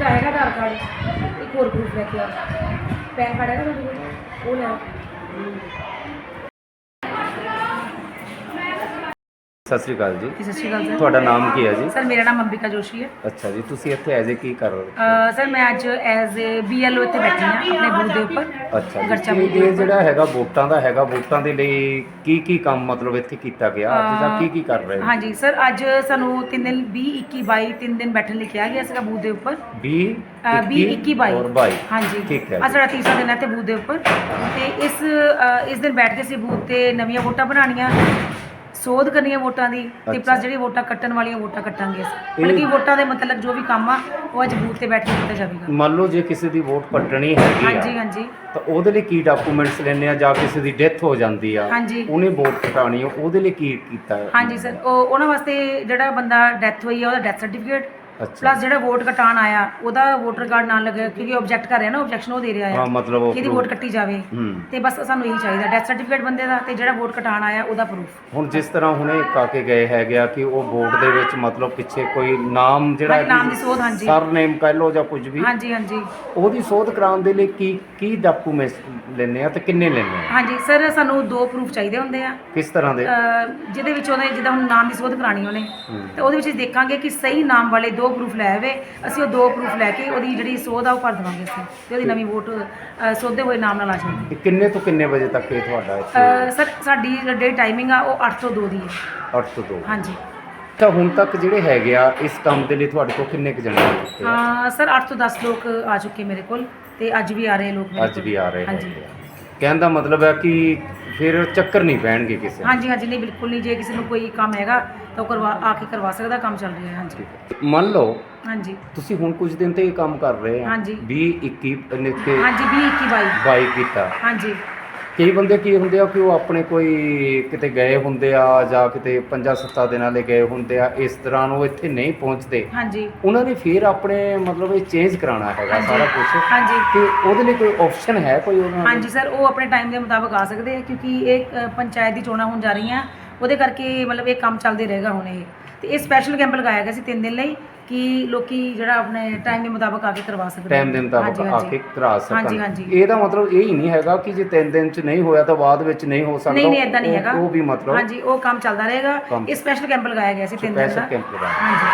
ਦਾ ਹੈਗਾ ਆਧਾਰ ਕਾਰਡ, ਇੱਕ ਹੋਰ ਪ੍ਰੂਫ ਲੈ ਕੇ ਆ ਪੈਨ ਕਾਰਡ ਹੈਗਾ ਤੁਹਾਡੇ ਕੋਲ ਉਹ ਲੈ ਆਓ। ਸਤਿ ਸ੍ਰੀ ਅਕਾਲ ਜੀ। ਜੀ, ਸਤਿ ਸ਼੍ਰੀ ਅਕਾਲ ਸਰ। ਤੁਹਾਡਾ ਨਾਮ ਕੀ ਹੈ ਜੀ? ਸਰ ਮੇਰਾ ਨਾਮ ਅੰਬਿਕਾ ਜੋਸ਼ੀ ਹੈ। ਅੱਛਾ ਜੀ ਤੁਸੀਂ ਇੱਥੇ ਐਜ਼ ਏ ਕੀ ਕਰ ਰਹੇ ਹੋ? ਅਹ ਸਰ ਮੈਂ ਅੱਜ ਐਜ਼ ਏ ਬੀਐਲਓ ਇੱਥੇ ਬੈਠੀ ਹਾਂ ਆਪਣੇ ਬੂਥ ਦੇ ਉੱਪਰ। ਅੱਛਾ ਜੀ ਦੇ ਇਹ ਉੱਪਰ। ਜਿਹੜਾ ਹੈਗਾ ਵੋਟਾਂ ਦਾ ਹੈਗਾ ਵੋਟਾਂ ਦੇ ਲਈ ਕੀ ਕੀ ਕੰਮ ਮਤਲਬ ਇੱਥੇ ਕੀਤਾ ਗਿਆ? ਅੱਜ ਜਾਂ ਕੀ ਕੀ ਕਰ ਰਹੇ ਹੋ? ਹਾਂਜੀ ਸਰ ਅੱਜ ਸਾਨੂੰ 3 ਦਿਨ 20 21 22 3 ਦਿਨ ਬੈਠਣ ਲਈ ਕਿਹਾ ਗਿਆ ਸੀਗਾ ਬੂਥ ਦੇ ਉੱਪਰ। 20 ਅਹ 20 21 22 ਔਰ 22 ਹਾਂਜੀ। ਠੀਕ ਹੈ ਅੱਜ ਸਾਡਾ ਤੀਸਰਾ ਦਿਨ ਹੈ ਤੇ ਬੂਥ ਦੇ ਉੱਪਰ। ਤੇ ਇਸ ਅਹ, ਇਸ ਦਿਨ ਬੈਠ ਕੇ ਅਸੀਂ ਬੂਥ ਤੇ ਨਵੀਆਂ ਵੋਟਾਂ ਬਣਾਉਣੀਆਂ। ਸੋਧ ਕਰਨੀਆਂ ਵੋਟਾਂ ਦੀ ਤੇ ਅੱਛਾ। ਪਲੱਸ ਜਿਹੜੀ ਵੋਟਾਂ ਕੱਟਣ ਵਾਲੀਆਂ ਵੋਟਾਂ ਕੱਟਾਂਗੇ ਅਸੀਂ ਮਤਲਬ ਕਿ ਵੋਟਾਂ ਦੇ ਮਤਲਬ ਜੋ ਵੀ ਕੰਮ ਆ ਉਹ ਅੱਜ ਬੂਥ ਤੇ ਬੈਠ ਕੇ ਕੀਤਾ ਜਾਵੇਗਾ ਮੰਨ ਲਓ ਜੇ ਕਿਸੇ ਦੀ ਵੋਟ ਕੱਟਣੀ ਹੈਗੀ ਹਾਂਜੀ ਆ ਹਾਂਜੀ ਤਾਂ ਉਹਦੇ ਲਈ ਕੀ ਡਾਕੂਮੈਂਟਸ ਲੈਣੇ ਆ ਜਾਂ ਕਿਸੇ ਦੀ ਡੈਥ ਹੋ ਜਾਂਦੀ ਆ ਹਾਂਜੀ। ਉਹਨੇ ਵੋਟ ਕਟਾਣੀ ਆ ਉਹਦੇ ਲਈ ਕੀ ਕੀਤਾ ਹੈ? ਹਾਂਜੀ ਸਰ ਉਹ ਉਹਨਾਂ ਵਾਸਤੇ ਜਿਹੜਾ ਬੰਦਾ ਡੈਥ ਹੋਈ ਆ ਉਹਦਾ ਡੈਥ ਸਰਟੀਫਿਕੇਟ ਪਲੱਸ ਜਿਹੜਾ ਵੋਟ ਕਟਾਣ ਆਇਆ ਉਹਦਾ ਵੋਟਰ ਕਾਰਡ ਨਾਲ ਲੱਗੇ ਕਿਉਂਕਿ ਆਬਜੈਕਟ ਕਰ ਰਿਹਾ ਨਾ ਆਬਜੈਕਸ਼ਨ ਉਹ ਦੇ ਰਿਹਾ ਹਾਂ ਆ ਮਤਲਬ ਉਹ ਕਿ ਇਹਦੀ ਵੋਟ ਕੱਟੀ ਜਾਵੇ। ਹੂੰ। ਤੇ ਬਸ ਸਾਨੂੰ ਇਹੀ ਚਾਹੀਦਾ ਡੈਥ ਸਰਟੀਫਿਕੇਟ ਬੰਦੇ ਦਾ ਤੇ ਜਿਹੜਾ ਵੋਟ ਕਟਾਣ ਆਇਆ ਉਹਦਾ ਪ੍ਰੂਫ ਹੁਣ ਜਿਸ ਤਰ੍ਹਾਂ ਹੁਣੇ ਕਾ ਕੇ ਗਏ ਹੈਗੇ ਆ ਕਿ ਉਹ ਵੋਟ ਦੇ ਵਿੱਚ ਮਤਲਬ ਪਿੱਛੇ ਕੋਈ ਨਾਮ ਜਿਹੜਾ ਨਾਮ ਦੀ ਸੋਧ, ਹਾਂਜੀ। ਸਰਨੇਮ ਕਹਿ ਲਓ ਜਾਂ ਕੁਝ ਵੀ। ਹਾਂਜੀ ਹਾਂਜੀ। ਉਹਦੀ ਸੋਧ ਕਰਾਉਣ ਦੇ ਲਈ ਕੀ ਕੀ ਡਾਕੂਮੈਂਟਸ ਲੈਣੇ ਆ ਤੇ ਕਿੰਨੇ ਲੈਣੇ ਆ? ਹਾਂਜੀ ਸਰ ਸਾਨੂੰ ਦੋ ਪ੍ਰੂਫ ਚਾਹੀਦੇ ਹੁੰਦੇ ਆ। ਕਿਸ ਤਰ੍ਹਾਂ ਦੇ? ਅਹ ਜਿਹਦੇ ਵਿੱਚ ਉਹਨੇ ਜਿੱਦਾਂ ਹੁਣ ਨਾਮ ਦੀ ਸੋਧ ਕਰਾਣੀ ਉਹਨੇ ਹੂੰ। ਤੇ ਉਹਦੇ ਵਿੱਚ ਦੇਖਾਂਗੇ ਕਿ ਸਹੀ ਨਾਮ ਵਾਲੇ ਦੋ ਪ੍ਰੂਫ ਲੈ ਆਵੇ ਅਸੀਂ ਉਹ ਦੋ ਪ੍ਰੂਫ ਲੈ ਕੇ ਉਹਦੀ ਜਿਹੜੀ ਸੋਧ ਆ ਉਹ ਭਰ ਦੇਵਾਂਗੇ ਅਸੀਂ ਤੇ ਉਹਦੀ ਨਵੀਂ ਵੋਟ ਸੋਧੇ ਹੋਏ ਨਾਮ ਨਾਲ ਆ ਜਾਏਗੀ ਇਹ ਕਿੰਨੇ ਤੋਂ ਕਿੰਨੇ ਵਜੇ ਤੱਕ ਇਹ ਤੁਹਾਡਾ ਇੱਥੇ? ਸਰ ਸਾਡੀ ਜਿਹੜੀ ਟਾਈਮਿੰਗ ਆ ਉਹ 8 ਤੋਂ 2 ਦੀ ਹੈ। 8 ਤੋਂ 2 ਹਾਂਜੀ। ਤਾਂ ਹੁਣ ਤੱਕ ਜਿਹੜੇ ਹੈਗੇ ਆ ਇਸ ਕੰਮ ਦੇ ਲਈ ਤੁਹਾਡੇ ਕੋਲ ਕਿੰਨੇ ਕੁ ਜਣੇ ਆਏ ਇੱਥੇ? ਹਾਂ ਸਰ 8 ਤੋਂ 10 ਲੋਕ ਆ ਚੁੱਕੇ ਮੇਰੇ ਕੋਲ ਤੇ ਅੱਜ ਵੀ ਆ ਰਹੇ ਲੋਕ ਮੇਰੇ ਅੱਜ ਕੋਲ। ਵੀ ਆ ਰਹੇ ਹਾਂਜੀ। ਹੈਗੇ ਆ। ਕਹਿਣ ਦਾ ਮਤਲਬ ਹੈ ਕਿ ਫਿਰ ਚੱਕਰ ਨਹੀਂ ਪੈਣਗੇ ਕਿਸੇ ਨੂੰ। ਹਾਂਜੀ ਹਾਂਜੀ ਨਹੀਂ ਬਿਲਕੁਲ ਨਹੀਂ। ਜੇ ਕਿਸੇ ਨੂੰ ਕੋਈ ਕੰਮ ਹੈਗਾ ਤਾਂ ਉਹ ਕਰਵਾ ਆ ਕੇ ਕਰਵਾ ਸਕਦਾ ਕੰਮ ਚੱਲ ਰਿਹਾ ਹੈ ਹਾਂਜੀ। ਮੰਨ ਲਓ ਹਾਂਜੀ। ਤੁਸੀਂ ਹੁਣ ਕੁਝ ਦਿਨ ਤੇ ਇਹ ਕੰਮ ਕਰ ਰਹੇ ਆ ਹਾਂਜੀ। 20 21 ਨਿੱਕੇ ਹਾਂਜੀ 20 21 22 ਬਾਈ ਕੀਤਾ। ਹਾਂਜੀ। ਕਈ ਬੰਦੇ ਕੀ ਹੁੰਦੇ ਆ ਕਿ ਉਹ ਆਪਣੇ ਕੋਈ ਕਿਤੇ ਗਏ ਹੁੰਦੇ ਆ ਜਾਂ ਕਿਤੇ ਪੰਜਾਂ ਸੱਤਾਂ ਦਿਨਾਂ ਲਈ ਗਏ ਹੁੰਦੇ ਆ ਇਸ ਤਰ੍ਹਾਂ ਉਹ ਇੱਥੇ ਨਹੀਂ ਪਹੁੰਚਦੇ। ਹਾਂਜੀ। ਉਹਨਾਂ ਨੇ ਫਿਰ ਆਪਣੇ ਮਤਲਬ ਇਹ ਚੇਂਜ ਕਰਾਉਣਾ ਹੈਗਾ। ਸਾਰਾ ਕੁਝ ਹਾਂਜੀ। ਤੇ ਉਹਦੇ ਲਈ ਕੋਈ ਆਪਸ਼ਨ ਹੈ ਕੋਈ ਉਹਨਾਂ? ਹਾਂਜੀ ਸਰ ਉਹ ਆਪਣੇ ਟਾਈਮ ਦੇ ਮੁਤਾਬਕ ਆ ਸਕਦੇ ਆ ਕਿਉਂਕਿ ਇਹ ਪੰਚਾਇਤ ਦੀ ਚੋਣਾਂ ਹੋਣ ਜਾ ਰਹੀਆਂ। ਉਹਦੇ ਕਰਕੇ ਮਤਲਬ ਇਹ ਕੰਮ ਚੱਲਦੇ ਰਹੇਗਾ ਹੁਣ ਇਹ। ਤੇ ਇਹ ਸਪੈਸ਼ਲ ਕੈਂਪ ਲਗਾਇਆ ਗਿਆ ਸੀ 3 ਦਿਨ ਲਈ। ਕਿ ਲੋਕੀ ਜਿਹੜਾ ਆਪਣੇ ਟਾਈਮ ਦੇ ਮੁਤਾਬਕ ਆ ਕੇ ਕਰਵਾ ਸਕਦੇ ਟਾਈਮ ਦੇ ਮੁਤਾਬਕ ਹਾਂਜੀ, ਆ ਹਾਂਜੀ। ਕੇ ਕਰਾ ਸਕਣ। ਹਾਂਜੀ, ਹਾਂਜੀ। ਇਹਦਾ ਮਤਲਬ ਇਹ ਹੀ ਨਹੀਂ ਹੈਗਾ ਕਿ ਜੇ 3 ਦਿਨ ਚ ਨਹੀਂ ਹੋਇਆ ਤਾਂ ਬਾਅਦ ਵਿੱਚ ਨਹੀਂ ਹੋ ਸਕਦਾ। ਨਹੀਂ ਨਹੀਂ ਇਦਾਂ ਨਹੀਂ ਉਹ- ਹੈਗਾ। ਉਹ ਵੀ ਮਤਲਬ ਹਾਂਜੀ ਉਹ ਕੰਮ ਚੱਲਦਾ ਰਹੇਗਾ। ਕੰਮ। ਇਹ ਸਪੈਸ਼ਲ ਕੈਂਪ ਲਗਾਇਆ ਗਿਆ ਸੀ 3 ਦਿਨ ਸਪੈਸ਼ਲ ਦਾ। ਕੈਂਪ ਲਗਾਇਆ। ਹਾਂਜੀ।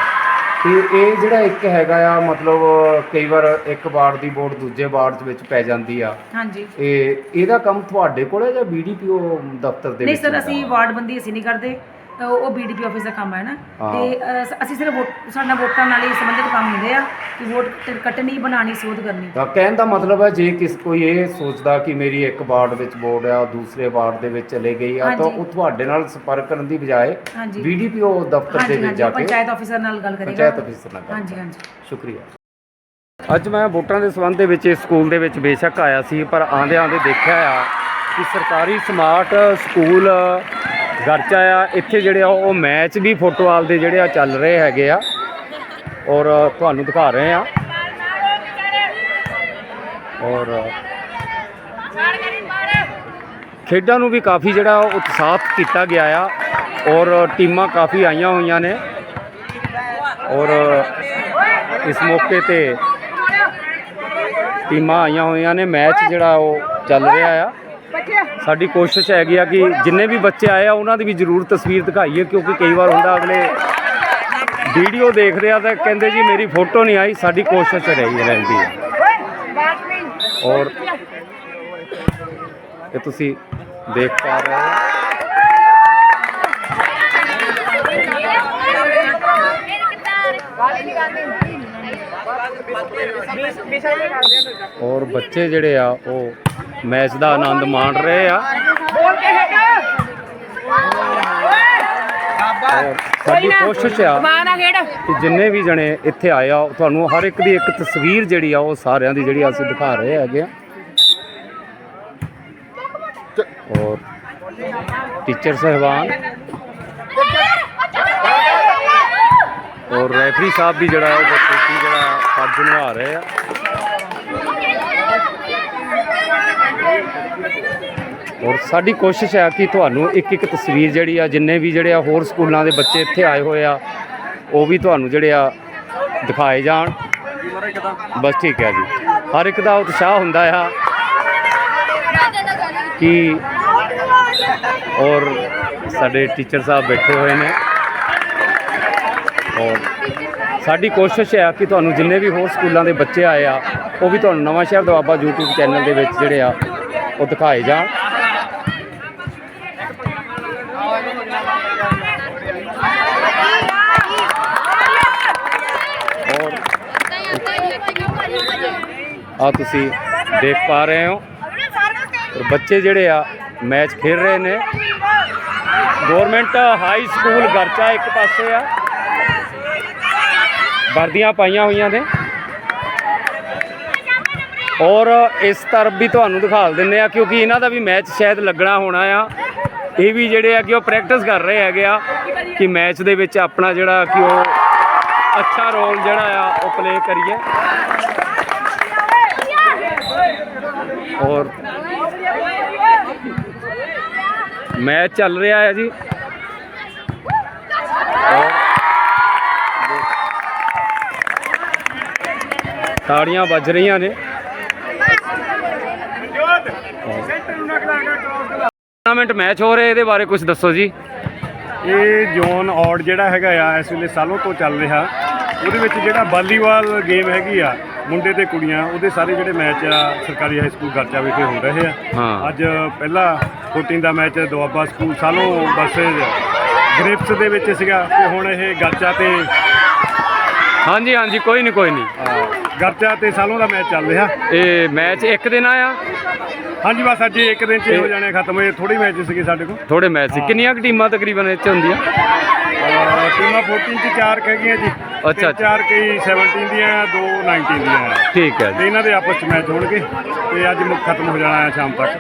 ਤੇ ਇਹ ਜਿਹੜਾ ਇੱਕ ਹੈਗਾ ਆ ਮਤਲਬ ਕਈ ਵਾਰ ਇੱਕ ਵਾਰਡ ਦੀ ਵੋਟ ਦੂਜੇ ਵਾਰਡ ਦੇ ਵਿੱਚ ਪੈ ਜਾਂਦੀ ਆ। ਹਾਂਜੀ। ਇਹ ਇਹਦਾ ਕੰਮ ਤੁਹਾਡੇ ਕੋਲ ਹੈ ਜਾਂ ਬੀਡੀਪੀਓ ਦਫ਼ਤਰ ਦੇ ਨਹੀਂ ਵਿੱਚ ਸਰ ਹੁੰਦਾ? ਅਸੀਂ? ਵਾਰਡਬੰਦੀ ਅਸੀਂ ਨਹੀਂ ਕਰਦੇ। ਉਹ ਬੀਡੀਪੀ ਆਫਿਸ ਦਾ ਕੰਮ ਹੈ ਨਾ। ਤੇ ਅ, ਅਸੀਂ ਸਿਰਫ ਵੋਟ ਸਾਡਾ ਵੋਟਾਂ ਨਾਲ ਹੀ ਸੰਬੰਧਿਤ ਕੰਮ ਹੁੰਦੇ ਆ ਕਿ ਵੋਟ ਕੱਟ- ਕੱਟਣੀ ਬਣਾਣੀ ਸੋਧ ਕਰਨੀ। ਤਾਂ ਕਹਿਣ ਦਾ ਮਤਲਬ ਹੈ ਜੇ ਕਿਸ ਕੋਈ ਇਹ ਸੋਚਦਾ ਕਿ ਮੇਰੀ ਇੱਕ ਵਾਰਡ ਵਿੱਚ ਵੋਟ ਆ ਦੂਸਰੇ ਵਾਰਡ ਦੇ ਵਿੱਚ ਚਲੇ ਗਈ ਆ ਤਾਂ ਹਾਂਜੀ। ਉਹ ਤੁਹਾਡੇ ਨਾਲ ਸੰਪਰਕ ਕਰਨ ਦੀ ਬਜਾਏ ਹਾਂਜੀ। ਬੀਡੀਪੀਓ ਦਫ਼ਤਰ ਦੇ ਹਾਂਜੀ ਵਿੱਚ ਹਾਂਜੀ ਜਾ ਕੇ ਪੰਚਾਇਤ ਆਫਿਸਰ ਨਾਲ ਗੱਲ ਕਰੇਗਾ ਪੰਚਾਇਤ ਅਫੀਸਰ ਨਾਲ ਗੱਲ ਹਾਂਜੀ ਹਾਂਜੀ। ਸ਼ੁਕਰੀਆ। ਅੱਜ ਮੈਂ ਵੋਟਾਂ ਦੇ ਸੰਬੰਧ ਦੇ ਵਿੱਚ ਇਸ ਸਕੂਲ ਦੇ ਵਿੱਚ ਬੇਸ਼ੱਕ ਆਇਆ ਸੀ ਪਰ ਆਂਦੇ ਆਂਦੇ ਦੇਖਿਆ ਆ ਕਿ ਸਰਕਾਰੀ ਸਮਾਰਟ ਸਕੂਲ ਗਰਚਾ ਆ ਇੱਥੇ ਜਿਹੜੇ ਆ, ਉਹ ਮੈਚ ਵੀ ਫੁੱਟਬਾਲ ਦੇ ਜਿਹੜੇ ਆ ਚੱਲ ਰਹੇ ਹੈਗੇ ਆ। ਔਰ ਤੁਹਾਨੂੰ ਦਿਖਾ ਰਹੇ ਆ। ਔਰ ਖੇਡਾਂ ਨੂੰ ਵੀ ਕਾਫੀ ਜਿਹੜਾ ਉਹ ਉਤਸ਼ਾਹਤ ਕੀਤਾ ਗਿਆ ਆ। ਔਰ ਟੀਮਾਂ ਕਾਫੀ ਆਈਆਂ ਹੋਈਆਂ ਨੇ। ਔਰ ਇਸ ਮੌਕੇ ਤੇ ਟੀਮਾਂ ਆਈਆਂ ਹੋਈਆਂ ਨੇ। ਮੈਚ ਜਿਹੜਾ ਉਹ ਚੱਲ ਰਿਹਾ ਆ। ਸਾਡੀ ਕੋਸ਼ਿਸ਼ ਹੈਗੀ ਆ ਕਿ ਜਿੰਨੇ ਵੀ ਬੱਚੇ ਆਏ ਆ, ਉਹਨਾਂ ਦੀ ਵੀ ਜ਼ਰੂਰ ਤਸਵੀਰ ਦਿਖਾਈਏ, ਕਿਉਂਕਿ ਕਈ ਵਾਰ ਹੁੰਦਾ ਅਗਲੇ ਵੀਡੀਓ ਦੇਖਦੇ ਆ ਤਾਂ ਕਹਿੰਦੇ ਜੀ, ਮੇਰੀ ਫੋਟੋ ਨਹੀਂ ਆਈ। ਸਾਡੀ ਕੋਸ਼ਿਸ਼ ਰਹੀ ਰਹਿੰਦੀ ਹੈ ਔਰ ਇਹ ਤੁਸੀਂ ਦੇਖ ਪਾ ਰਹੇ ਹੋ। ਔਰ ਬੱਚੇ ਜਿਹੜੇ ਆ, ਉਹ ਮੈਚ ਦਾ ਆਨੰਦ ਮਾਣ ਰਹੇ ਆ। ਔਰ ਸਾਡੀ ਕੋਸ਼ਿਸ਼ ਆ ਕਿ ਜਿੰਨੇ ਵੀ ਜਣੇ ਇੱਥੇ ਆਏ ਆ, ਤੁਹਾਨੂੰ ਹਰ ਇੱਕ ਦੀ ਇੱਕ ਤਸਵੀਰ ਜਿਹੜੀ ਆ, ਉਹ ਸਾਰਿਆਂ ਦੀ ਜਿਹੜੀ ਅਸੀਂ ਦਿਖਾ ਰਹੇ ਹੈਗੇ ਆ। ਔਰ ਟੀਚਰ ਸਹਿਬਾਨ ਔਰ ਰੈਫਰੀ ਸਾਹਿਬ ਵੀ ਜਿਹੜਾ ਉਹ ਬਖੂਬੀ ਜਿਹੜਾ ਫਰਜ਼ ਨਿਭਾ ਰਹੇ ਆ। ਔਰ ਸਾਡੀ ਕੋਸ਼ਿਸ਼ ਹੈ ਕਿ ਤੁਹਾਨੂੰ ਇੱਕ ਇੱਕ ਤਸਵੀਰ ਜਿਹੜੀ ਆ, ਜਿੰਨੇ ਵੀ ਜਿਹੜੇ ਆ ਹੋਰ ਸਕੂਲਾਂ ਦੇ ਬੱਚੇ ਇੱਥੇ ਆਏ ਹੋਏ ਆ, ਉਹ ਵੀ ਤੁਹਾਨੂੰ ਜਿਹੜੇ ਆ ਦਿਖਾਏ ਜਾਣ। ਬਸ ਠੀਕ ਹੈ ਜੀ। ਹਰ ਇੱਕ ਦਾ ਉਤਸ਼ਾਹ ਹੁੰਦਾ ਆ ਕਿ ਔਰ ਸਾਡੇ ਟੀਚਰ ਸਾਹਿਬ ਬੈਠੇ ਹੋਏ ਨੇ। ਔਰ ਸਾਡੀ ਕੋਸ਼ਿਸ਼ ਹੈ ਕਿ ਤੁਹਾਨੂੰ ਜਿੰਨੇ ਵੀ ਹੋਰ ਸਕੂਲਾਂ ਦੇ ਬੱਚੇ ਆਏ ਆ, ਉਹ ਵੀ ਤੁਹਾਨੂੰ ਨਵਾਂ ਸ਼ਹਿਰ ਦਵਾਬਾ YouTube ਚੈਨਲ ਦੇ ਵਿੱਚ ਜਿਹੜੇ ਆ ਉਹ ਦਿਖਾਏ ਜਾਣ। ਔਰ ਆ ਤੁਸੀਂ ਦੇਖ ਪਾ ਰਹੇ ਹੋ। ਬੱਚੇ ਜਿਹੜੇ ਆ, ਮੈਚ ਖੇਡ ਰਹੇ ਨੇ। ਗਵਰਨਮੈਂਟ ਹਾਈ ਸਕੂਲ, ਗਰਚਾ ਇੱਕ ਪਾਸੇ ਆ। ਵਰਦੀਆਂ ਪਾਈਆਂ ਹੋਈਆਂ ਨੇ। ਔਰ ਇਸ ਤਰਫ ਵੀ ਤੁਹਾਨੂੰ ਦਿਖਾ ਦਿੰਨੇ ਆ ਕਿਉਂਕਿ ਇਹਨਾਂ ਦਾ ਵੀ ਮੈਚ ਸ਼ਾਇਦ ਲੱਗਣਾ ਹੋਣਾ ਆ। ਇਹ ਵੀ ਜਿਹੜੇ ਆ ਕਿ ਉਹ ਪ੍ਰੈਕਟਿਸ ਕਰ ਰਹੇ ਹੈਗੇ ਆ ਕਿ ਮੈਚ ਦੇ ਵਿੱਚ ਆਪਣਾ ਜਿਹੜਾ ਕਿ ਉਹ ਅੱਛਾ ਰੋਲ ਜਿਹੜਾ ਆ, ਉਹ ਪਲੇ ਕਰੀਏ। ਔਰ ਮੈਚ ਚੱਲ ਰਿਹਾ ਹੈ ਜੀ। ਤਾੜੀਆਂ ਵੱਜ ਰਹੀਆਂ ਨੇ। ਟੂਰਨਾਮੈਂਟ ਮੈਚ ਹੋ ਰਿਹਾ ਇਹਦੇ ਬਾਰੇ ਕੁਝ ਦੱਸੋ ਜੀ। ਇਹ ਜ਼ੋਨ ਔਡ ਜਿਹੜਾ ਹੈਗਾ ਆ ਇਸ ਵੇਲੇ ਸਾਲੋਂ ਤੋਂ ਚੱਲ ਰਿਹਾ। ਉਹਦੇ ਵਿੱਚ ਜਿਹੜਾ ਵਾਲੀਬਾਲ ਗੇਮ ਹੈਗੀ ਆ ਮੁੰਡੇ ਤੇ ਕੁੜੀਆਂ ਉਹਦੇ ਸਾਰੇ ਜਿਹੜੇ ਮੈਚ ਆ ਸਰਕਾਰੀ ਹਾਈ ਸਕੂਲ ਗਰਚਾ ਵਿਖੇ ਹੋ ਰਹੇ ਆ। ਅੱਜ ਪਹਿਲਾ 14 ਦਾ ਮੈਚ ਦੁਆਬਾ ਸਕੂਲ ਸਾਲੋਂ ਵਰਸਸ ਗ੍ਰਿਪਸ ਦੇ ਵਿੱਚ ਸੀਗਾ ਤੇ ਹੁਣ ਇਹ ਗਰਚਾ ਤੇ ਹਾਂਜੀ ਹਾਂਜੀ ਕੋਈ ਨਹੀਂ ਕੋਈ ਨਹੀਂ ਗਰਚਾ ਤੇ ਸਾਲੋਂ ਦਾ ਮੈਚ ਚੱਲ ਰਿਹਾ। ਇਹ ਮੈਚ ਇੱਕ ਦਿਨ ਆਇਆ ਹਾਂਜੀ ਬਸ ਅੱਜ ਇੱਕ ਦਿਨ ਚ ਹੀ ਹੋ ਜਾਣੇ ਖਤਮ ਹੋਏ ਥੋੜੀ ਮੈਚ ਸੀਗੇ ਸਾਡੇ ਕੋਲ। ਥੋੜੇ ਮੈਚ ਸੀ। ਕਿੰਨੀਆਂ ਕੁ ਟੀਮਾਂ ਤਕਰੀਬਨ ਇੱਥੇ ਹੁੰਦੀਆਂ? ਅਹ, ਟੀਮਾਂ 14 ਚ ਚਾਰ ਕੁ ਹੈਗੀਆਂ ਜੀ। ਅੱਛਾ, ਤੇ ਅੱਛਾ। ਚਾਰ ਕਈ 17 ਦੀਆਂ ਦੋ 19 ਦੀਆਂ। ਠੀਕ ਹੈ ਜੀ। ਤੇ ਇਹਨਾਂ ਦੇ ਆਪਸ ਚ ਮੈਚ ਹੋਣਗੇ। ਤੇ ਅੱਜ ਮੁੱਖ ਖਤਮ ਹੋ ਜਾਣਾ ਹੈ ਸ਼ਾਮ ਤੱਕ।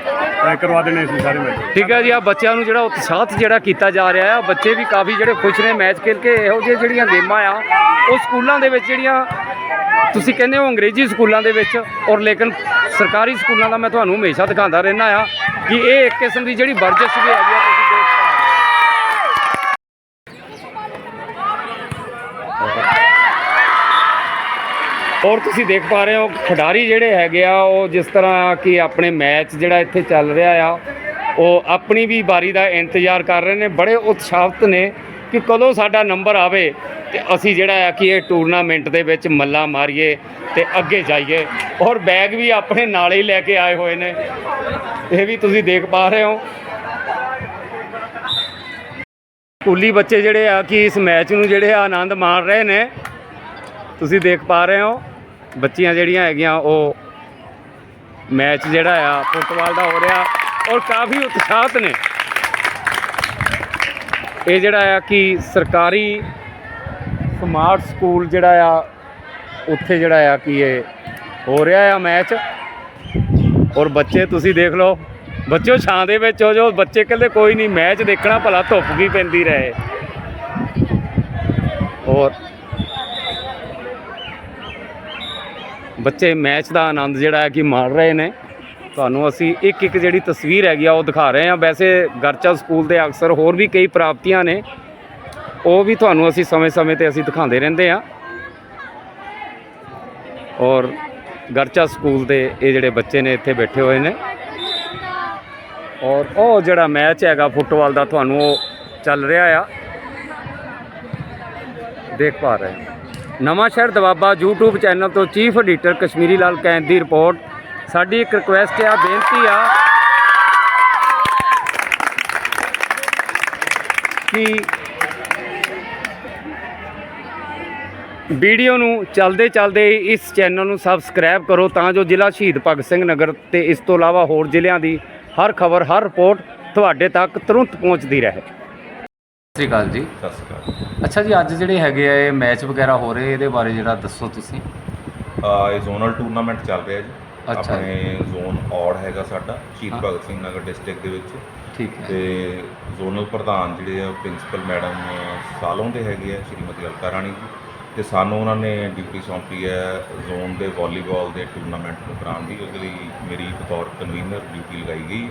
ਤੈਅ ਕਰਵਾ ਦੇਣੇ ਸੀ ਸਾਰੇ ਮੈਚ ਠੀਕ ਹੈ ਜੀ ਆ ਬੱਚਿਆਂ ਨੂੰ ਜਿਹੜਾ ਉਤਸ਼ਾਹਤ ਜਿਹੜਾ ਕੀਤਾ ਜਾ ਰਿਹਾ ਆ ਬੱਚੇ ਵੀ ਕਾਫੀ ਜਿਹੜੇ ਖੁਸ਼ ਨੇ ਮੈਚ ਖੇਡ ਕੇ। ਇਹੋ ਜਿਹੀਆਂ ਜਿਹੜੀਆਂ ਗੇਮਾਂ ਆ ਉਹ ਸਕੂਲਾਂ ਦੇ ਵਿੱਚ ਜਿਹੜੀਆਂ ਤੁਸੀਂ ਕਹਿੰਦੇ ਹੋ ਅੰਗਰੇਜ਼ੀ ਸਕੂਲਾਂ ਦੇ ਵਿੱਚ ਔਰ ਲੇਕਿਨ ਸਰਕਾਰੀ ਸਕੂਲਾਂ ਦਾ ਮੈਂ ਤੁਹਾਨੂੰ ਹਮੇਸ਼ਾ ਦਿਖਾਉਂਦਾ ਰਹਿੰਦਾ ਆ ਕਿ ਇਹ ਇੱਕ ਕਿਸਮ ਦੀ ਜਿਹੜੀ ਵਰਜਿਸ਼ ਵੀ ਹੈਗੀ ਆ, ਤੁਸੀਂ ਦੇਖ ਔਰ ਤੁਸੀਂ ਦੇਖ ਪਾ ਰਹੇ ਹੋ ਖਿਡਾਰੀ ਜਿਹੜੇ ਹੈਗੇ ਆ, ਉਹ ਜਿਸ ਤਰ੍ਹਾਂ ਕਿ ਆਪਣੇ ਮੈਚ ਜਿਹੜਾ ਇੱਥੇ ਚੱਲ ਰਿਹਾ ਆ, ਉਹ ਆਪਣੀ ਵੀ ਵਾਰੀ ਦਾ ਇੰਤਜ਼ਾਰ ਕਰ ਰਹੇ ਨੇ। ਬੜੇ ਉਤਸ਼ਾਹਿਤ ਨੇ ਕਿ ਕਦੋਂ ਸਾਡਾ ਨੰਬਰ ਆਵੇ। ਤੇ ਅਸੀਂ ਜਿਹੜਾ ਆ ਕਿ ਇਹ ਟੂਰਨਾਮੈਂਟ ਦੇ ਵਿੱਚ ਮੱਲਾ ਮਾਰੀਏ ਤੇ ਅੱਗੇ ਜਾਈਏ। ਔਰ ਬੈਗ ਵੀ ਆਪਣੇ ਨਾਲ ਹੀ ਲੈ ਕੇ ਆਏ ਹੋਏ ਨੇ। ਇਹ ਵੀ ਤੁਸੀਂ ਦੇਖ ਪਾ ਰਹੇ ਹੋ। ਸਕੂਲੀ ਬੱਚੇ ਜਿਹੜੇ ਆ ਕਿ ਇਸ ਮੈਚ ਨੂੰ ਜਿਹੜੇ ਆ ਆਨੰਦ ਮਾਣ ਰਹੇ ਨੇ। ਤੁਸੀਂ ਦੇਖ ਪਾ ਰਹੇ ਹੋ। ਬੱਚੀਆਂ ਜਿਹੜੀਆਂ ਹੈਗੀਆਂ, ਉਹ ਮੈਚ ਜਿਹੜਾ ਆ ਫੁੱਟਬਾਲ ਦਾ ਹੋ ਰਿਹਾ ਔਰ ਕਾਫੀ ਉਤਸ਼ਾਹਤ ਨੇ। ਇਹ ਜਿਹੜਾ ਆ ਕਿ ਸਰਕਾਰੀ ਸਮਾਰਟ ਸਕੂਲ ਜਿਹੜਾ ਆ, ਉੱਥੇ ਜਿਹੜਾ ਆ ਕਿ ਇਹ ਹੋ ਰਿਹਾ ਆ ਮੈਚ। ਔਰ ਬੱਚੇ ਤੁਸੀਂ ਦੇਖ ਲਓ, ਬੱਚਿਓ ਛਾਂ ਦੇ ਵਿੱਚ ਹੋ ਜੋ ਬੱਚੇ ਕਹਿੰਦੇ ਕੋਈ ਨਹੀਂ, ਮੈਚ ਦੇਖਣਾ ਭਲਾ ਧੁੱਪ ਵੀ ਪੈਂਦੀ ਰਹੇ। ਔਰ ਬੱਚੇ ਮੈਚ ਦਾ ਆਨੰਦ ਜਿਹੜਾ ਹੈ ਕਿ ਮਾਣ ਰਹੇ ਨੇ। ਤੁਹਾਨੂੰ ਅਸੀਂ ਇੱਕ ਇੱਕ ਜਿਹੜੀ ਤਸਵੀਰ ਹੈਗੀ ਆ, ਉਹ ਦਿਖਾ ਰਹੇ ਹਾਂ ਵੈਸੇ ਗਰਚਾ ਸਕੂਲ ਦੇ ਅਕਸਰ ਹੋਰ ਵੀ ਕਈ ਪ੍ਰਾਪਤੀਆਂ ਨੇ। ਉਹ ਵੀ ਤੁਹਾਨੂੰ ਅਸੀਂ ਸਮੇਂ-ਸਮੇਂ ਤੇ ਅਸੀਂ ਦਿਖਾਉਂਦੇ ਰਹਿੰਦੇ ਆ ਔਰ ਗਰਚਾ ਸਕੂਲ ਦੇ ਇਹ ਜਿਹੜੇ ਬੱਚੇ ਨੇ ਇੱਥੇ ਬੈਠੇ ਹੋਏ ਨੇ। ਔਰ ਉਹ ਜਿਹੜਾ ਮੈਚ ਹੈਗਾ ਫੁੱਟਬਾਲ ਦਾ ਤੁਹਾਨੂੰ ਉਹ ਚੱਲ ਰਿਹਾ ਆ। ਦੇਖ ਪਾ ਰਹੇ ਹਾਂ। Nawanshahr Doaba YouTube channel ਤੋਂ ਚੀਫ ਐਡੀਟਰ ਕਸ਼ਮੀਰੀ ਲਾਲ ਕੈਂਦ ਦੀ ਰਿਪੋਰਟ। ਸਾਡੀ ਇੱਕ ਰਿਕੁਐਸਟ ਆ, ਬੇਨਤੀ ਆ ਕਿ ਵੀਡੀਓ ਨੂੰ ਚਲਦੇ ਚਲਦੇ ਇਸ ਚੈਨਲ ਨੂੰ ਸਬਸਕ੍ਰਾਈਬ ਕਰੋ ਤਾਂ ਜੋ ਜ਼ਿਲ੍ਹਾ ਸ਼ਹੀਦ ਭਗਤ ਸਿੰਘ ਨਗਰ ਤੇ ਇਸ ਤੋਂ ਇਲਾਵਾ ਹੋਰ ਜ਼ਿਲ੍ਹਿਆਂ ਦੀ ਹਰ ਖਬਰ ਹਰ ਰਿਪੋਰਟ ਤੁਹਾਡੇ ਤੱਕ ਤੁਰੰਤ ਪਹੁੰਚਦੀ ਰਹੇ। ਸਤਿ ਸ਼੍ਰੀ ਅਕਾਲ ਜੀ। ਸਤਿ ਸ਼੍ਰੀ ਅਕਾਲ ਅੱਛਾ ਜੀ ਅੱਜ ਜਿਹੜੇ ਹੈਗੇ ਆ ਇਹ ਮੈਚ ਵਗੈਰਾ ਹੋ ਰਹੇ ਇਹਦੇ ਬਾਰੇ ਜਿਹੜਾ ਦੱਸੋ ਤੁਸੀਂ। ਆ ਇਹ ਜ਼ੋਨਲ ਟੂਰਨਾਮੈਂਟ ਚੱਲ ਰਿਹਾ ਜੀ। ਅੱਛਾ। ਆਪਣੇ ਜ਼ੋਨ ਔੜ ਹੈਗਾ ਸਾਡਾ ਸ਼ਹੀਦ। ਭਗਤ ਸਿੰਘ ਨਗਰ ਡਿਸਟ੍ਰਿਕਟ ਦੇ ਵਿੱਚ। ਠੀਕ ਹੈ। ਤੇ ਜ਼ੋਨਲ ਪ੍ਰਧਾਨ ਜਿਹੜੇ ਆ ਪ੍ਰਿੰਸੀਪਲ ਮੈਡਮ ਸਾਲੋਂ ਦੇ ਹੈਗੇ ਆ ਸ਼੍ਰੀਮਤੀ ਅਲਕਾ ਰਾਣੀ ਜੀ। ਤੇ ਸਾਨੂੰ ਉਹਨਾਂ ਨੇ ਡਿਊਟੀ ਸੌਂਪੀ ਹੈ ਜ਼ੋਨ ਦੇ ਵਾਲੀਬਾਲ ਦੇ ਟੂਰਨਾਮੈਂਟ ਨੂੰ ਕਰਾਉਣ ਦੀ ਉਹਦੇ ਲਈ ਮੇਰੀ ਬਤੌਰ ਕਨਵੀਨਰ ਡਿਊਟੀ ਲਗਾਈ ਗਈ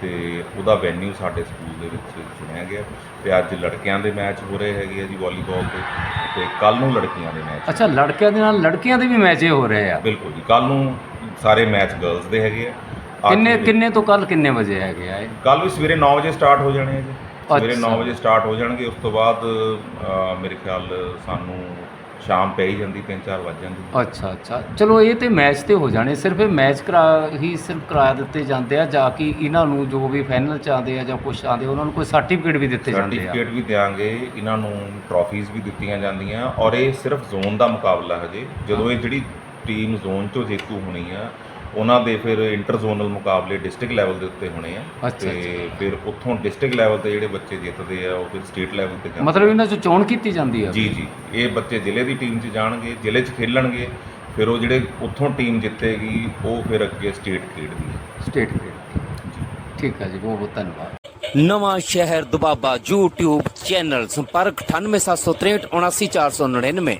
ਤੇ ਉਹਦਾ ਵੈਨਿਊ ਸਾਡੇ ਸਕੂਲ ਦੇ ਵਿੱਚ ਚੁਣਿਆ ਗਿਆ ਤੇ ਅੱਜ ਲੜਕਿਆਂ ਦੇ ਮੈਚ ਹੋ ਰਹੇ ਹੈਗੇ ਆ ਜੀ ਵਾਲੀਬਾਲ ਦੇ ਤੇ ਕੱਲ ਨੂੰ ਲੜਕੀਆਂ ਦੇ ਮੈਚ ਅੱਛਾ ਲੜਕਿਆਂ ਦੇ ਨਾਲ ਲੜਕੀਆਂ ਦੇ ਵੀ ਮੈਚੇ ਹੋ ਰਹੇ ਆ? ਬਿਲਕੁਲ ਜੀ ਕੱਲ ਨੂੰ ਸਾਰੇ ਮੈਚ ਗਰਲਸ ਦੇ ਹੈਗੇ ਆ। ਕਿੰਨੇ ਕਿੰਨੇ ਤੋਂ ਕੱਲ ਕਿੰਨੇ ਵਜੇ ਹੈਗੇ ਆ ਇਹ? ਕੱਲ ਵੀ ਸਵੇਰੇ 9 ਵਜੇ ਸਟਾਰਟ ਹੋ ਜਾਣੇ ਆ ਜੀ। ਸਵੇਰੇ ਅੱਛਾ। 9 ਵਜੇ ਸਟਾਰਟ ਹੋ ਜਾਣਗੇ ਉਸ ਤੋਂ ਬਾਅਦ ਮੇਰੇ ਖਿਆਲ ਸਾਨੂੰ ਸ਼ਾਮ ਪੈ ਹੀ ਜਾਂਦੀ 3-4 ਵੱਜ ਜਾਂਦੀ ਅੱਛਾ ਅੱਛਾ। ਚਲੋ ਇਹ ਤੇ ਮੈਚ ਤੇ ਹੋ ਜਾਣੇ ਸਿਰਫ ਇਹ ਮੈਚ ਕਰਾ ਹੀ ਸਿਰਫ ਕਰਾ ਦਿੱਤੇ ਜਾਂਦੇ ਆ ਜਾਂ ਕਿ ਇਹਨਾਂ ਨੂੰ ਜੋ ਵੀ ਫਾਈਨਲ ਚ ਆਉਂਦੇ ਆ ਜਾਂ ਕੁਛ ਆਉਂਦੇ ਉਹਨਾਂ ਨੂੰ ਕੋਈ ਸਰਟੀਫਿਕੇਟ ਵੀ ਦਿੱਤੇ ਜਾਂਦੇ ਆ? ਸਰਟੀਫਿਕੇਟ ਵੀ ਦਿਆਂਗੇ ਇਹਨਾਂ ਨੂੰ ਟਰੋਫੀਜ਼ ਵੀ ਦਿੱਤੀਆਂ ਜਾਂਦੀਆਂ ਔਰ ਇਹ ਸਿਰਫ ਜ਼ੋਨ ਦਾ ਮੁਕਾਬਲਾ ਹਜੇ। ਜਦੋਂ ਇਹ ਜਿਹੜੀ ਟੀਮ ਜ਼ੋਨ ਚੋਂ ਜੇਤੂ ਹੋਣੀ ਆ ਉਹਨਾਂ ਦੇ ਫਿਰ ਇੰਟਰ ਜ਼ੋਨਲ ਮੁਕਾਬਲੇ ਡਿਸਟ੍ਰਿਕਟ ਲੈਵਲ ਦੇ ਉੱਤੇ ਹੋਣੇ ਆ। ਅੱਛਾ, ਤੇ ਫਿਰ ਉੱਥੋਂ ਡਿਸਟ੍ਰਿਕਟ ਲੈਵਲ ਤੇ ਜਿਹੜੇ ਬੱਚੇ ਜਿੱਤਦੇ ਆ ਉਹ ਫਿਰ ਸਟੇਟ ਲੈਵਲ ਤੇ ਜਾਂਦੇ ਮਤਲਬ ਇਹਨਾਂ ਚੋਂ ਚੋਣ ਕੀਤੀ ਜਾਂਦੀ ਆ? ਜੀ ਜੀ। ਇਹ ਬੱਚੇ ਜ਼ਿਲ੍ਹੇ ਦੀ ਟੀਮ 'ਚ ਜਾਣਗੇ ਜ਼ਿਲ੍ਹੇ 'ਚ ਖੇਲਣਗੇ। ਫਿਰ ਉਹ ਜਿਹੜੇ ਉੱਥੋਂ ਟੀਮ ਜਿੱਤੇਗੀ ਉਹ ਫਿਰ ਅੱਗੇ ਸਟੇਟ ਖੇਡਦੀ ਹੈ ਸਟੇਟ ਠੀਕ ਹੈ ਜੀ ਬਹੁਤ ਬਹੁਤ ਧੰਨਵਾਦ। ਨਵਾਂ ਸ਼ਹਿਰ ਦੁਬਾਬਾ YouTube ਚੈਨਲ ਸੰਪਰਕ 98763 79499